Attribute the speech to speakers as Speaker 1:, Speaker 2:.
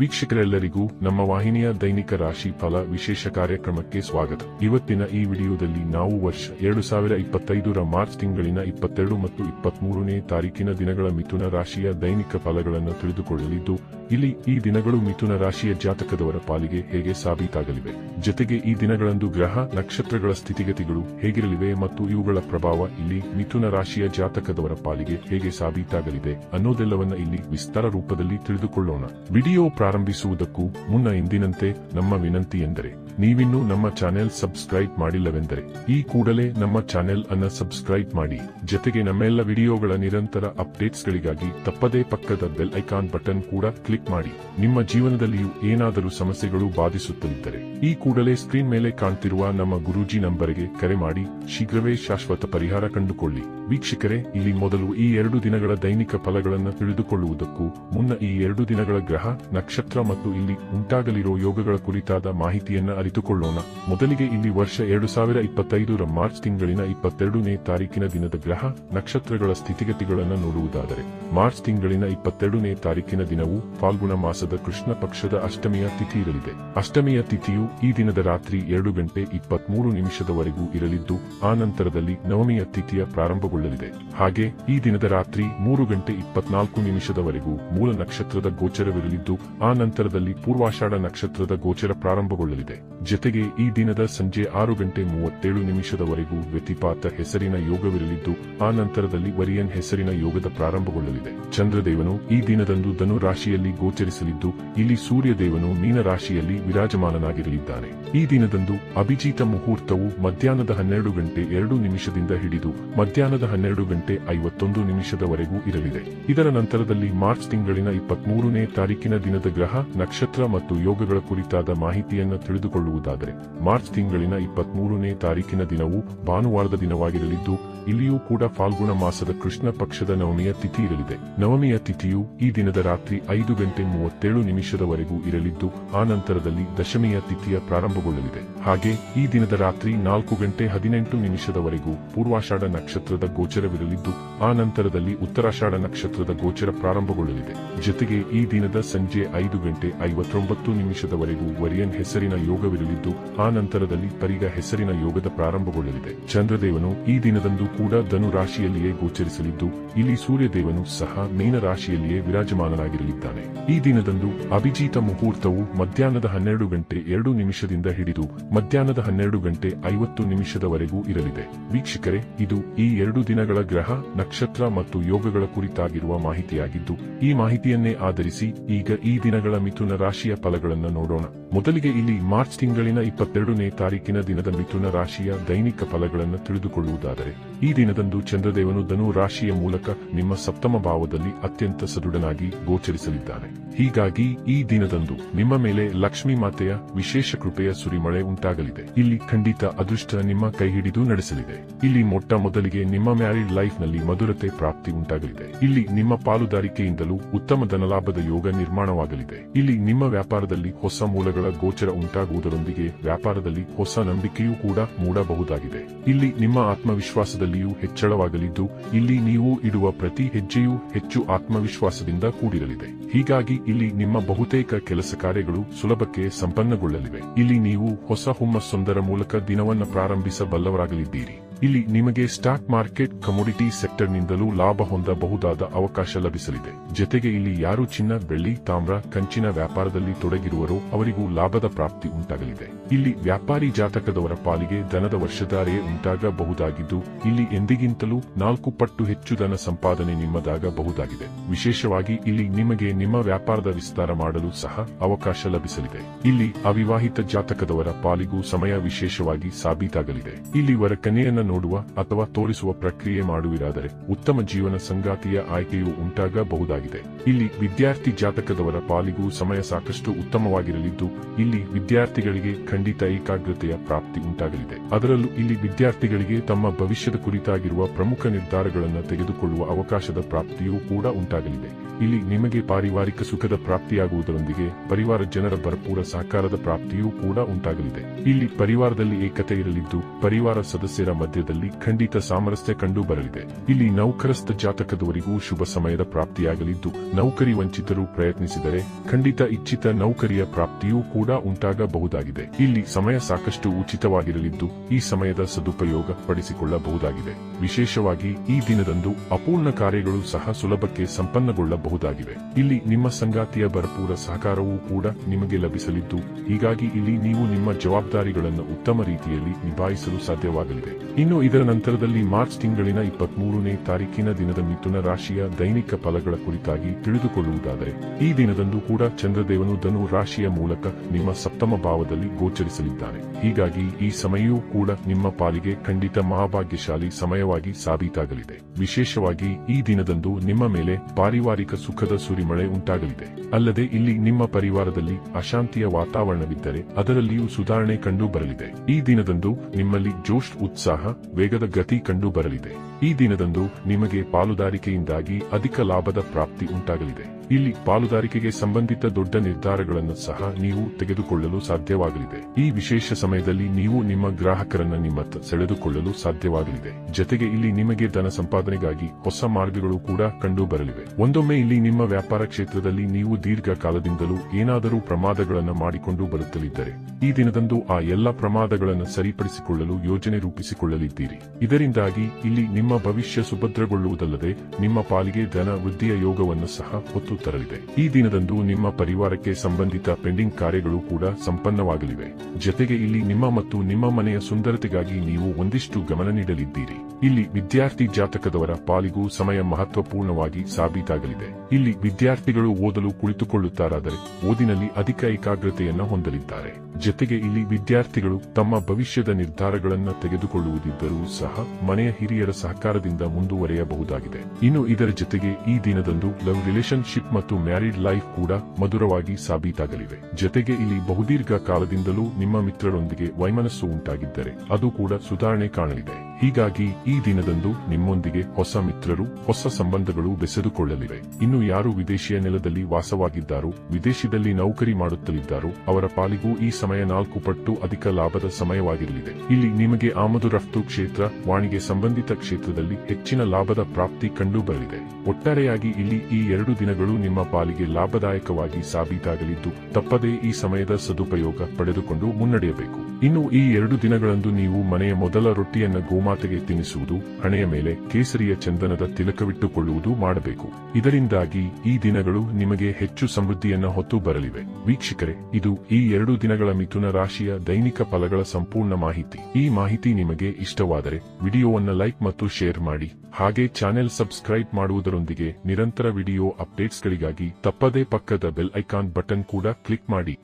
Speaker 1: ವೀಕ್ಷಕರೆಲ್ಲರಿಗೂ ನಮ್ಮ ವಾಹಿನಿಯ ದೈನಿಕ ರಾಶಿ ಫಲ ವಿಶೇಷ ಕಾರ್ಯಕ್ರಮಕ್ಕೆ ಸ್ವಾಗತ. ಇವತ್ತಿನ ಈ ವಿಡಿಯೋದಲ್ಲಿ ನಾವು ವರ್ಷ ಎರಡು ಸಾವಿರ ಇಪ್ಪತ್ತೈದರ ಮಾರ್ಚ್ ತಿಂಗಳಿನ ಇಪ್ಪತ್ತೆರಡು ಮತ್ತು ಇಪ್ಪತ್ಮೂರನೇ ತಾರೀಕಿನ ದಿನಗಳ ಮಿಥುನ ರಾಶಿಯ ದೈನಿಕ ಫಲಗಳನ್ನು ತಿಳಿದುಕೊಳ್ಳಲಿದ್ದು, ಇಲ್ಲಿ ಈ ದಿನಗಳು ಮಿಥುನ ರಾಶಿಯ ಜಾತಕದವರ ಪಾಲಿಗೆ ಹೇಗೆ ಸಾಬೀತಾಗಲಿವೆ. ಜೊತೆಗೆ ಈ ದಿನಗಳಂದು ಗ್ರಹ, ನಕ್ಷತ್ರಗಳ ಸ್ಥಿತಿಗತಿಗಳು ಹೇಗಿರಲಿವೆ ಮತ್ತು ಇವುಗಳ ಪ್ರಭಾವ ಇಲ್ಲಿ ಮಿಥುನ ರಾಶಿಯ ಜಾತಕದವರ ಪಾಲಿಗೆ ಹೇಗೆ ಸಾಬೀತಾಗಲಿದೆ ಅನ್ನೋದೆಲ್ಲವನ್ನ ಇಲ್ಲಿ ವಿಸ್ತಾರ ರೂಪದಲ್ಲಿ ತಿಳಿದುಕೊಳ್ಳೋಣ. ವಿಡಿಯೋ ಪ್ರಾರಂಭಿಸುವುದಕ್ಕೂ ಮುನ್ನ ಎಂದಿನಂತೆ ನಮ್ಮ ವಿನಂತಿ ಎಂದರೆ, ನೀವಿನ್ನೂ ನಮ್ಮ ಚಾನೆಲ್ ಸಬ್ಸ್ಕ್ರೈಬ್ ಮಾಡಿಲ್ಲವೆಂದರೆ, ಈ ಕೂಡಲೇ ನಮ್ಮ ಚಾನೆಲ್ ಅನ್ನ ಸಬ್ಸ್ಕ್ರೈಬ್ ಮಾಡಿ, ಜೊತೆಗೆ ನಮ್ಮೆಲ್ಲ ವಿಡಿಯೋಗಳ ನಿರಂತರ ಅಪ್ಡೇಟ್ಸ್ಗಳಿಗಾಗಿ ತಪ್ಪದೇ ಪಕ್ಕದ ಬೆಲ್ ಐಕಾನ್ ಬಟನ್ ಕೂಡ ಕ್ಲಿಕ್ ಮಾಡಿ, ನಿಮ್ಮ ಜೀವನದಲ್ಲಿಯೂ ಏನಾದರೂ ಸಮಸ್ಯೆಗಳು ಬಾಧಿಸುತ್ತಲಿದ್ದರೆ ಈ ಕೂಡಲೇ ಸ್ಕ್ರೀನ್ ಮೇಲೆ ಕಾಣ್ತಿರುವ ನಮ್ಮ ಗುರೂಜಿ ನಂಬರ್ಗೆ ಕರೆ ಮಾಡಿ, ಶೀಘ್ರವೇ ಶಾಶ್ವತ ಪರಿಹಾರ ಕಂಡುಕೊಳ್ಳಿ. ವೀಕ್ಷಕರೇ, ಇಲ್ಲಿ ಮೊದಲು ಈ ಎರಡು ದಿನಗಳ ದೈನಿಕ ಫಲಗಳನ್ನು ತಿಳಿದುಕೊಳ್ಳುವುದಕ್ಕೂ ಮುನ್ನ ಈ ಎರಡು ದಿನಗಳ ಗ್ರಹ ನಕ್ಷತ್ರ ಮತ್ತು ಇಲ್ಲಿ ಉಂಟಾಗಲಿರೋ ಯೋಗಗಳ ಕುರಿತಾದ ಮಾಹಿತಿಯನ್ನ ಅರಿತುಕೊಳ್ಳೋಣ. ಮೊದಲಿಗೆ ಇಲ್ಲಿ ವರ್ಷ ಎರಡು ಸಾವಿರ ಇಪ್ಪತ್ತೈದರ ಮಾರ್ಚ್ ತಿಂಗಳಿನ ಇಪ್ಪತ್ತೆರಡನೇ ತಾರೀಕಿನ ದಿನದ ಗ್ರಹ, ನಕ್ಷತ್ರಗಳ ಸ್ಥಿತಿಗತಿಗಳನ್ನು ನೋಡುವುದಾದರೆ, ಮಾರ್ಚ್ ತಿಂಗಳಿನ ಇಪ್ಪತ್ತೆರಡನೇ ತಾರೀಕಿನ ದಿನವು ಫಾಲ್ಗುಣ ಮಾಸದ ಕೃಷ್ಣ ಪಕ್ಷದ ಅಷ್ಟಮಿಯ ತಿಥಿ ಇರಲಿದೆ ಅಷ್ಟಮಿಯ ತಿಥಿಯು ಈ ದಿನದ ರಾತ್ರಿ ಎರಡು ಗಂಟೆ ಇಪ್ಪತ್ಮೂರು ನಿಮಿಷದವರೆಗೂ ಇರಲಿದ್ದು, ಆ ನಂತರದಲ್ಲಿ ನವಮಿಯ ತಿಥಿಯ ಪ್ರಾರಂಭಗೊಳ್ಳಲಿದೆ. ಹಾಗೆ ಈ ದಿನದ ರಾತ್ರಿ ಮೂರು ಗಂಟೆ ಇಪ್ಪತ್ನಾಲ್ಕು ನಿಮಿಷದವರೆಗೂ ಮೂಲ ನಕ್ಷತ್ರದ ಗೋಚರವಿರಲಿದ್ದು ಆ ನಂತರದಲ್ಲಿ ಪೂರ್ವಾಷಾಢ ನಕ್ಷತ್ರದ ಗೋಚರ ಪ್ರಾರಂಭಗೊಳ್ಳಲಿದೆ. ಜತೆಗೆ ಈ ದಿನದ ಸಂಜೆ ಆರು ಗಂಟೆ ಮೂವತ್ತೇಳು ನಿಮಿಷದವರೆಗೂ ವ್ಯತಿಪಾತ ಹೆಸರಿನ ಯೋಗವಿರಲಿದ್ದು, ಆ ನಂತರದಲ್ಲಿ ವರಿಯನ್ ಹೆಸರಿನ ಯೋಗದ ಪ್ರಾರಂಭಗೊಳ್ಳಲಿದೆ. ಚಂದ್ರದೇವನು ಈ ದಿನದಂದು ಧನು ರಾಶಿಯಲ್ಲಿ ಗೋಚರಿಸಲಿದ್ದು, ಇಲ್ಲಿ ಸೂರ್ಯದೇವನು ಮೀನ ರಾಶಿಯಲ್ಲಿ ವಿರಾಜಮಾನನಾಗಿರಲಿದ್ದಾನೆ. ಈ ದಿನದಂದು ಅಭಿಜಿತ ಮುಹೂರ್ತವು ಮಧ್ಯಾಹ್ನದ ಹನ್ನೆರಡು ಗಂಟೆ ಎರಡು ನಿಮಿಷದಿಂದ ಹಿಡಿದು, ಮಧ್ಯಾಹ್ನದ ಹನ್ನೆರಡು ಗಂಟೆ ಐವತ್ತೊಂದು ನಿಮಿಷದವರೆಗೂ ಇರಲಿದೆ. ಇದರ ನಂತರದಲ್ಲಿ ಮಾರ್ಚ್ ತಿಂಗಳಿನ ಇಪ್ಪತ್ಮೂರನೇ ತಾರೀಕಿನ ದಿನದ ಗ್ರಹ ನಕ್ಷತ್ರ ಮತ್ತು ಯೋಗಗಳ ಕುರಿತಾದ ಮಾಹಿತಿಯನ್ನು ತಿಳಿದುಕೊಳ್ಳುವುದಾದರೆ ಮಾರ್ಚ್ ತಿಂಗಳಿನ ಇಪ್ಪತ್ಮೂರನೇ ತಾರೀಕಿನ ದಿನವು ಭಾನುವಾರದ ದಿನವಾಗಿರಲಿದ್ದು ಇಲ್ಲಿಯೂ ಕೂಡ ಫಾಲ್ಗುಣ ಮಾಸದ ಕೃಷ್ಣ ಪಕ್ಷದ ನವಮಿಯ ತಿಥಿ ಇರಲಿದೆ. ನವಮಿಯ ತಿಥಿಯು ಈ ದಿನದ ರಾತ್ರಿ ಐದು ಗಂಟೆ ಮೂವತ್ತೇಳು ನಿಮಿಷದವರೆಗೂ ಇರಲಿದ್ದು, ಆ ನಂತರದಲ್ಲಿ ದಶಮಿಯ ತಿಥಿಯ ಪ್ರಾರಂಭಗೊಳ್ಳಲಿದೆ. ಹಾಗೆ ಈ ದಿನದ ರಾತ್ರಿ ನಾಲ್ಕು ಗಂಟೆ ಹದಿನೆಂಟು ನಿಮಿಷದವರೆಗೂ ಪೂರ್ವಾಷಾಢ ನಕ್ಷತ್ರದ ಗೋಚರವಿರಲಿದ್ದು, ಆ ನಂತರದಲ್ಲಿ ಉತ್ತರಾಷಾಢ ನಕ್ಷತ್ರದ ಗೋಚರ ಪ್ರಾರಂಭಗೊಳ್ಳಲಿದೆ. ಜೊತೆಗೆ ಈ ದಿನದ ಸಂಜೆ ಐದು ಗಂಟೆ ಐವತ್ತೊಂಬತ್ತು ನಿಮಿಷದವರೆಗೂ ವರಿಯನ್ ಹೆಸರಿನ ಯೋಗವಿರಲಿದ್ದು, ಆ ನಂತರದಲ್ಲಿ ಪರಿಗ ಹೆಸರಿನ ಯೋಗದ ಪ್ರಾರಂಭಗೊಳ್ಳಲಿದೆ. ಚಂದ್ರದೇವನು ಈ ದಿನದಂದು ಕೂಡ ಧನು ರಾಶಿಯಲ್ಲಿಯೇ ಗೋಚರಿಸಲಿದ್ದು, ಇಲ್ಲಿ ಸೂರ್ಯದೇವನು ಸಹ ಮೀನ ರಾಶಿಯಲ್ಲಿಯೇ ವಿರಾಜಮಾನನಾಗಿರಲಿದ್ದಾನೆ. ಈ ದಿನದಂದು ಅಭಿಜಿತ ಮುಹೂರ್ತವು ಮಧ್ಯಾಹ್ನದ ಹನ್ನೆರಡು ಗಂಟೆ ಎರಡು ನಿಮಿಷದಿಂದ ಹಿಡಿದು ಮಧ್ಯಾಹ್ನದ ಹನ್ನೆರಡು ಗಂಟೆ ಐವತ್ತು ನಿಮಿಷದವರೆಗೂ ಇರಲಿದೆ. ವೀಕ್ಷಕರೇ, ಇದು ಈ ಎರಡು ದಿನಗಳ ಗ್ರಹ, ನಕ್ಷತ್ರ ಮತ್ತು ಯೋಗಗಳ ಕುರಿತಾಗಿರುವ ಮಾಹಿತಿಯಾಗಿದ್ದು, ಈ ಮಾಹಿತಿಯನ್ನೇ ಆಧರಿಸಿ ಈಗ ಈ ದಿನಗಳ ಮಿಥುನ ರಾಶಿಯ ಫಲಗಳನ್ನು ನೋಡೋಣ. ಮೊದಲಿಗೆ ಇಲ್ಲಿ ಮಾರ್ಚ್ ತಿಂಗಳಿನ ಇಪ್ಪತ್ತೆರಡನೇ ತಾರೀಕಿನ ದಿನದ ಮಿಥುನ ರಾಶಿಯ ದೈನಿಕ ಫಲಗಳನ್ನು ತಿಳಿದುಕೊಳ್ಳುವುದಾದರೆ ಈ ದಿನದಂದು ಚಂದ್ರದೇವನು ಧನು ರಾಶಿಯ ಮೂಲಕ ನಿಮ್ಮ ಸಪ್ತಮ ಭಾವದಲ್ಲಿ ಅತ್ಯಂತ ಸದೃಢನಾಗಿ ಗೋಚರಿಸಲಿದ್ದಾನೆ. ಹೀಗಾಗಿ ಈ ದಿನದಂದು ನಿಮ್ಮ ಮೇಲೆ ಲಕ್ಷ್ಮೀ ಮಾತೆಯ ವಿಶೇಷ ಕೃಪೆಯ ಸುರಿಮಳೆ ಉಂಟಾಗಲಿದೆ. ಇಲ್ಲಿ ಖಂಡಿತ ಅದೃಷ್ಟ ನಿಮ್ಮ ಕೈ ಹಿಡಿದು ನಡೆಸಲಿದೆ. ಇಲ್ಲಿ ಮೊಟ್ಟ ಮೊದಲಿಗೆ ನಿಮ್ಮ ಮ್ಯಾರಿಡ್ ಲೈಫ್ನಲ್ಲಿ ಮಧುರತೆ ಪ್ರಾಪ್ತಿ ಉಂಟಾಗಲಿದೆ. ಇಲ್ಲಿ ನಿಮ್ಮ ಪಾಲುದಾರಿಕೆಯಿಂದಲೂ ಉತ್ತಮ ಧನಲಾಭದ ಯೋಗ ನಿರ್ಮಾಣವಾಗಲಿದೆ. ಇಲ್ಲಿ ನಿಮ್ಮ ವ್ಯಾಪಾರದಲ್ಲಿ ಹೊಸ ಮೂಲಗಳ ಗೋಚರ ಉಂಟಾಗುವುದರೊಂದಿಗೆ ವ್ಯಾಪಾರದಲ್ಲಿ ಹೊಸ ನಂಬಿಕೆಯೂ ಕೂಡ ಮೂಡಬಹುದಾಗಿದೆ. ಇಲ್ಲಿ ನಿಮ್ಮ ಆತ್ಮವಿಶ್ವಾಸದಲ್ಲಿಯೂ ಹೆಚ್ಚಳವಾಗಲಿದ್ದು, ಇಲ್ಲಿ ನೀವು ಇಡುವ ಪ್ರತಿ ಹೆಜ್ಜೆಯೂ ಹೆಚ್ಚು ಆತ್ಮವಿಶ್ವಾಸದಿಂದ ಕೂಡಿರಲಿದೆ. ಹೀಗಾಗಿ ಇಲ್ಲಿ ನಿಮ್ಮ ಬಹುತೇಕ ಕೆಲಸ ಕಾರ್ಯಗಳು ಸುಲಭಕ್ಕೆ ಸಂಪನ್ನಗೊಳ್ಳಲಿವೆ. ಇಲ್ಲಿ ನೀವು ಹೊಸ ಹುಮ್ಮಸ್ಸೊಂದರ ಮೂಲಕ ದಿನವನ್ನು ಪ್ರಾರಂಭಿಸಬಲ್ಲವರಾಗಲಿದ್ದೀರಿ. ಇಲ್ಲಿ ನಿಮಗೆ ಸ್ಟಾಕ್ ಮಾರ್ಕೆಟ್ ಕಮೋಡಿಟಿ ಸೆಕ್ಟರ್ನಿಂದಲೂ ಲಾಭ ಹೊಂದಬಹುದಾದ ಅವಕಾಶ ಲಭಿಸಲಿದೆ. ಜೊತೆಗೆ ಇಲ್ಲಿ ಯಾರು ಚಿನ್ನ, ಬೆಳ್ಳಿ, ತಾಮ್ರ, ಕಂಚಿನ ವ್ಯಾಪಾರದಲ್ಲಿ ತೊಡಗಿರುವರೋ ಅವರಿಗೂ ಲಾಭದ ಪ್ರಾಪ್ತಿ ಉಂಟಾಗಲಿದೆ. ಇಲ್ಲಿ ವ್ಯಾಪಾರಿ ಜಾತಕದವರ ಪಾಲಿಗೆ ಧನದ ವರ್ಷಧಾರೆ ಉಂಟಾಗಬಹುದಾಗಿದ್ದು, ಇಲ್ಲಿ ಎಂದಿಗಿಂತಲೂ ನಾಲ್ಕು ಪಟ್ಟು ಹೆಚ್ಚು ಧನ ಸಂಪಾದನೆ ನಿಮ್ಮದಾಗಬಹುದಾಗಿದೆ. ವಿಶೇಷವಾಗಿ ಇಲ್ಲಿ ನಿಮಗೆ ನಿಮ್ಮ ವ್ಯಾಪಾರದ ವಿಸ್ತಾರ ಮಾಡಲು ಸಹ ಅವಕಾಶ ಲಭಿಸಲಿದೆ. ಇಲ್ಲಿ ಅವಿವಾಹಿತ ಜಾತಕದವರ ಪಾಲಿಗೂ ಸಮಯ ವಿಶೇಷವಾಗಿ ಸಾಬೀತಾಗಲಿದೆ. ಇಲ್ಲಿ ವರ ಕನ್ಯೆಯನ್ನ ನೋಡುವ ಅಥವಾ ತೋರಿಸುವ ಪ್ರಕ್ರಿಯೆ ಮಾಡುವಿರಾದರೆ ಉತ್ತಮ ಜೀವನ ಸಂಗಾತಿಯ ಆಯ್ಕೆಯು ಉಂಟಾಗಬಹುದಾಗಿದೆ. ಇಲ್ಲಿ ವಿದ್ಯಾರ್ಥಿ ಜಾತಕದವರ ಪಾಲಿಗೂ ಸಮಯ ಸಾಕಷ್ಟು ಉತ್ತಮವಾಗಿರಲಿದ್ದು, ಇಲ್ಲಿ ವಿದ್ಯಾರ್ಥಿಗಳಿಗೆ ಖಂಡಿತ ಏಕಾಗ್ರತೆಯ ಪ್ರಾಪ್ತಿ ಉಂಟಾಗಲಿದೆ. ಅದರಲ್ಲೂ ಇಲ್ಲಿ ವಿದ್ಯಾರ್ಥಿಗಳಿಗೆ ತಮ್ಮ ಭವಿಷ್ಯದ ಕುರಿತಾಗಿರುವ ಪ್ರಮುಖ ನಿರ್ಧಾರಗಳನ್ನು ತೆಗೆದುಕೊಳ್ಳುವ ಅವಕಾಶದ ಪ್ರಾಪ್ತಿಯೂ ಕೂಡ ಉಂಟಾಗಲಿದೆ. ಇಲ್ಲಿ ನಿಮಗೆ ಪಾರಿವಾರಿಕ ಸುಖದ ಪ್ರಾಪ್ತಿಯಾಗುವುದರೊಂದಿಗೆ ಪರಿವಾರ ಜನರ ಭರಪೂರ ಸಹಕಾರದ ಪ್ರಾಪ್ತಿಯೂ ಕೂಡ ಉಂಟಾಗಲಿದೆ. ಇಲ್ಲಿ ಪರಿವಾರದಲ್ಲಿ ಏಕತೆ ಇರಲಿದ್ದು, ಪರಿವಾರ ಸದಸ್ಯರ ಮಧ್ಯದಲ್ಲಿ ಆರೋಗ್ಯದಲ್ಲಿ ಖಂಡಿತ ಸಾಮರಸ್ಯ ಕಂಡು ಬರಲಿದೆ ಇಲ್ಲಿ ನೌಕರಸ್ಥ ಜಾತಕದವರಿಗೂ ಶುಭ ಸಮಯದ ಪ್ರಾಪ್ತಿಯಾಗಲಿದ್ದು, ನೌಕರಿ ವಂಚಿತರು ಪ್ರಯತ್ನಿಸಿದರೆ ಖಂಡಿತ ಇಚ್ಛಿತ ನೌಕರಿಯ ಪ್ರಾಪ್ತಿಯೂ ಕೂಡ ಉಂಟಾಗಬಹುದಾಗಿದೆ. ಇಲ್ಲಿ ಸಮಯ ಸಾಕಷ್ಟು ಉಚಿತವಾಗಿರಲಿದ್ದು, ಈ ಸಮಯದ ಸದುಪಯೋಗ ಪಡಿಸಿಕೊಳ್ಳಬಹುದಾಗಿದೆ. ವಿಶೇಷವಾಗಿ ಈ ದಿನದಂದು ಅಪೂರ್ಣ ಕಾರ್ಯಗಳು ಸಹ ಸುಲಭಕ್ಕೆ ಸಂಪನ್ನಗೊಳ್ಳಬಹುದಾಗಿವೆ. ಇಲ್ಲಿ ನಿಮ್ಮ ಸಂಗಾತಿಯ ಭರಪೂರ ಸಹಕಾರವೂ ಕೂಡ ನಿಮಗೆ ಲಭಿಸಲಿದ್ದು, ಹೀಗಾಗಿ ಇಲ್ಲಿ ನೀವು ನಿಮ್ಮ ಜವಾಬ್ದಾರಿಗಳನ್ನು ಉತ್ತಮ ರೀತಿಯಲ್ಲಿ ನಿಭಾಯಿಸಲು ಸಾಧ್ಯವಾಗಲಿದೆ. ಇದರ ನಂತರದಲ್ಲಿ ಮಾರ್ಚ್ ತಿಂಗಳಿನ ಇಪ್ಪತ್ಮೂರನೇ ತಾರೀಕಿನ ದಿನದ ಮಿಥುನ ರಾಶಿಯ ದೈನಿಕ ಫಲಗಳ ಕುರಿತಾಗಿ ತಿಳಿದುಕೊಳ್ಳುವುದಾದರೆ, ಈ ದಿನದಂದು ಕೂಡ ಚಂದ್ರದೇವನು ಧನು ರಾಶಿಯ ಮೂಲಕ ನಿಮ್ಮ ಸಪ್ತಮ ಭಾವದಲ್ಲಿ ಗೋಚರಿಸಲಿದ್ದಾನೆ. ಹೀಗಾಗಿ ಈ ಸಮಯವೂ ಕೂಡ ನಿಮ್ಮ ಪಾಲಿಗೆ ಖಂಡಿತ ಮಹಾಭಾಗ್ಯಶಾಲಿ ಸಮಯವಾಗಿ ಸಾಬೀತಾಗಲಿದೆ. ವಿಶೇಷವಾಗಿ ಈ ದಿನದಂದು ನಿಮ್ಮ ಮೇಲೆ ಪಾರಿವಾರಿಕ ಸುಖದ ಸುರಿಮಳೆ ಉಂಟಾಗಲಿದೆ. ಅಲ್ಲದೆ ಇಲ್ಲಿ ನಿಮ್ಮ ಪರಿವಾರದಲ್ಲಿ ಅಶಾಂತಿಯ ವಾತಾವರಣವಿದ್ದರೆ ಅದರಲ್ಲಿಯೂ ಸುಧಾರಣೆ ಕಂಡು ಬರಲಿದೆ ಈ ದಿನದಂದು ನಿಮ್ಮಲ್ಲಿ ಜೋಶ್ ಉತ್ಸಾಹ ವೇಗದ ಗತಿ ಕಂಡು ಬರಲಿದೆ ಈ ದಿನದಂದು ನಿಮಗೆ ಪಾಲುದಾರಿಕೆಯಿಂದಾಗಿ ಅಧಿಕ ಲಾಭದ ಪ್ರಾಪ್ತಿ ಉಂಟಾಗಲಿದೆ. ಇಲ್ಲಿ ಪಾಲುದಾರಿಕೆಗೆ ಸಂಬಂಧಿತ ದೊಡ್ಡ ನಿರ್ಧಾರಗಳನ್ನು ಸಹ ನೀವು ತೆಗೆದುಕೊಳ್ಳಲು ಸಾಧ್ಯವಾಗಲಿದೆ. ಈ ವಿಶೇಷ ಸಮಯದಲ್ಲಿ ನೀವು ನಿಮ್ಮ ಗ್ರಾಹಕರನ್ನು ನಿಮ್ಮತ್ತ ಸೆಳೆದುಕೊಳ್ಳಲು ಸಾಧ್ಯವಾಗಲಿದೆ. ಜತೆಗೆ ಇಲ್ಲಿ ನಿಮಗೆ ಧನ ಸಂಪಾದನೆಗಾಗಿ ಹೊಸ ಮಾರ್ಗಗಳು ಕೂಡ ಕಂಡು ಬರಲಿವೆ ಒಂದೊಮ್ಮೆ ಇಲ್ಲಿ ನಿಮ್ಮ ವ್ಯಾಪಾರ ಕ್ಷೇತ್ರದಲ್ಲಿ ನೀವು ದೀರ್ಘಕಾಲದಿಂದಲೂ ಏನಾದರೂ ಪ್ರಮಾದಗಳನ್ನು ಮಾಡಿಕೊಂಡು ಬರುತ್ತಲಿದ್ದರೆ, ಈ ದಿನದಂದು ಆ ಎಲ್ಲ ಪ್ರಮಾದಗಳನ್ನು ಸರಿಪಡಿಸಿಕೊಳ್ಳಲು ಯೋಜನೆ ರೂಪಿಸಿಕೊಳ್ಳಲಿದ್ದೀರಿ. ಇದರಿಂದಾಗಿ ಇಲ್ಲಿ ನಿಮ್ಮ ಭವಿಷ್ಯ ಸುಭದ್ರಗೊಳ್ಳುವುದಲ್ಲದೆ ನಿಮ್ಮ ಪಾಲಿಗೆ ಧನ ವೃದ್ಧಿಯ ಯೋಗವನ್ನು ಸಹ ಹೊತ್ತು ತರಲಿದೆ. ಈ ದಿನದಂದು ನಿಮ್ಮ ಪರಿವಾರಕ್ಕೆ ಸಂಬಂಧಿತ ಪೆಂಡಿಂಗ್ ಕಾರ್ಯಗಳು ಕೂಡ ಸಂಪನ್ನವಾಗಲಿವೆ. ಜತೆಗೆ ಇಲ್ಲಿ ನಿಮ್ಮ ಮತ್ತು ನಿಮ್ಮ ಮನೆಯ ಸುಂದರತೆಗಾಗಿ ನೀವು ಒಂದಿಷ್ಟು ಗಮನ ನೀಡಲಿದ್ದೀರಿ. ಇಲ್ಲಿ ವಿದ್ಯಾರ್ಥಿ ಜಾತಕದವರ ಪಾಲಿಗೂ ಸಮಯ ಮಹತ್ವಪೂರ್ಣವಾಗಿ ಸಾಬೀತಾಗಲಿದೆ. ಇಲ್ಲಿ ವಿದ್ಯಾರ್ಥಿಗಳು ಓದಲು ಕುಳಿತುಕೊಳ್ಳುತ್ತಾರಾದರೆ ಓದಿನಲ್ಲಿ ಅಧಿಕ ಏಕಾಗ್ರತೆಯನ್ನು ಹೊಂದಲಿದ್ದಾರೆ. ಜತೆಗೆ ಇಲ್ಲಿ ವಿದ್ಯಾರ್ಥಿಗಳು ತಮ್ಮ ಭವಿಷ್ಯದ ನಿರ್ಧಾರಗಳನ್ನು ತೆಗೆದುಕೊಳ್ಳುವುದಿದ್ದರೂ ಸಹ ಮನೆಯ ಹಿರಿಯರ ಸಹಕಾರದಿಂದ ಮುಂದುವರೆಯಬಹುದಾಗಿದೆ. ಇನ್ನು ಇದರ ಜೊತೆಗೆ ಈ ದಿನದಂದು ಲವ್ ರಿಲೇಶನ್ಶಿಪ್ ಮತ್ತು ಮ್ಯಾರಿಡ್ ಲೈಫ್ ಕೂಡ ಮಧುರವಾಗಿ ಸಾಬೀತಾಗಲಿವೆ. ಜೊತೆಗೆ ಇಲ್ಲಿ ಬಹುದೀರ್ಘ ಕಾಲದಿಂದಲೂ ನಿಮ್ಮ ಮಿತ್ರರೊಂದಿಗೆ ವೈಮನಸ್ಸು ಉಂಟಾಗಿದ್ದರೆ ಅದು ಕೂಡ ಸುಧಾರಣೆ ಕಾಣಲಿದೆ. ಹೀಗಾಗಿ ಈ ದಿನದಂದು ನಿಮ್ಮೊಂದಿಗೆ ಹೊಸ ಮಿತ್ರರು, ಹೊಸ ಸಂಬಂಧಗಳು ಬೆಸೆದುಕೊಳ್ಳಲಿವೆ. ಇನ್ನು ಯಾರು ವಿದೇಶಿಯ ನೆಲದಲ್ಲಿ ವಾಸವಾಗಿದ್ದಾರೋ, ವಿದೇಶದಲ್ಲಿ ನೌಕರಿ ಮಾಡುತ್ತಲಿದ್ದಾರೋ, ಅವರ ಪಾಲಿಗೂ ಈ ಸಮಯ ನಾಲ್ಕು ಪಟ್ಟು ಅಧಿಕ ಲಾಭದ ಸಮಯವಾಗಿರಲಿದೆ. ಇಲ್ಲಿ ನಿಮಗೆ ಆಮದು ರಫ್ತು ಕ್ಷೇತ್ರ ವಾಣಿಗೆ ಸಂಬಂಧಿತ ಕ್ಷೇತ್ರದಲ್ಲಿ ಹೆಚ್ಚಿನ ಲಾಭದ ಪ್ರಾಪ್ತಿ ಕಂಡುಬರಲಿದೆ. ಒಟ್ಟಾರೆಯಾಗಿ ಇಲ್ಲಿ ಈ ಎರಡು ದಿನಗಳು ನಿಮ್ಮ ಪಾಲಿಗೆ ಲಾಭದಾಯಕವಾಗಿ ಸಾಬೀತಾಗಲಿದ್ದು, ತಪ್ಪದೇ ಈ ಸಮಯದ ಸದುಪಯೋಗ ಪಡೆದುಕೊಂಡು ಮುನ್ನಡೆಯಬೇಕು. ಇನ್ನು ಈ ಎರಡು ದಿನಗಳಂದು ನೀವು ಮನೆಯ ಮೊದಲ ರೊಟ್ಟಿಯನ್ನ ಗೋಮಾತೆಗೆ ತಿನ್ನಿಸುವುದು, ಹಣೆಯ ಮೇಲೆ ಕೇಸರಿಯ ಚಂದನದ ತಿಲಕವಿಟ್ಟುಕೊಳ್ಳುವುದು ಮಾಡಬೇಕು. ಇದರಿಂದಾಗಿ ಈ ದಿನಗಳು ನಿಮಗೆ ಹೆಚ್ಚು ಸಮೃದ್ಧಿಯನ್ನ ಹೊತ್ತು ಬರಲಿವೆ. ವೀಕ್ಷಕರೇ, ಇದು ಈ ಎರಡು ದಿನಗಳ ಮಿಥುನ ರಾಶಿಯ ದೈನಿಕ ಫಲಗಳ ಸಂಪೂರ್ಣ ಮಾಹಿತಿ. ಈ ಮಾಹಿತಿ ನಿಮಗೆ ಇಷ್ಟವಾದರೆ ವಿಡಿಯೋವನ್ನು ಲೈಕ್ ಮತ್ತು ಶೇರ್ ಮಾಡಿ. ಹಾಗೆ ಚಾನೆಲ್ ಸಬ್ಸ್ಕ್ರೈಬ್ ಮಾಡುವುದರೊಂದಿಗೆ ನಿರಂತರ ವಿಡಿಯೋ ಅಪ್ಡೇಟ್ಸ್ಗಳಿಗಾಗಿ ತಪ್ಪದೇ ಪಕ್ಕದ ಬೆಲ್ ಐಕಾನ್ ಬಟನ್ ಕೂಡ ಕ್ಲಿಕ್ ಮಾಡಿ.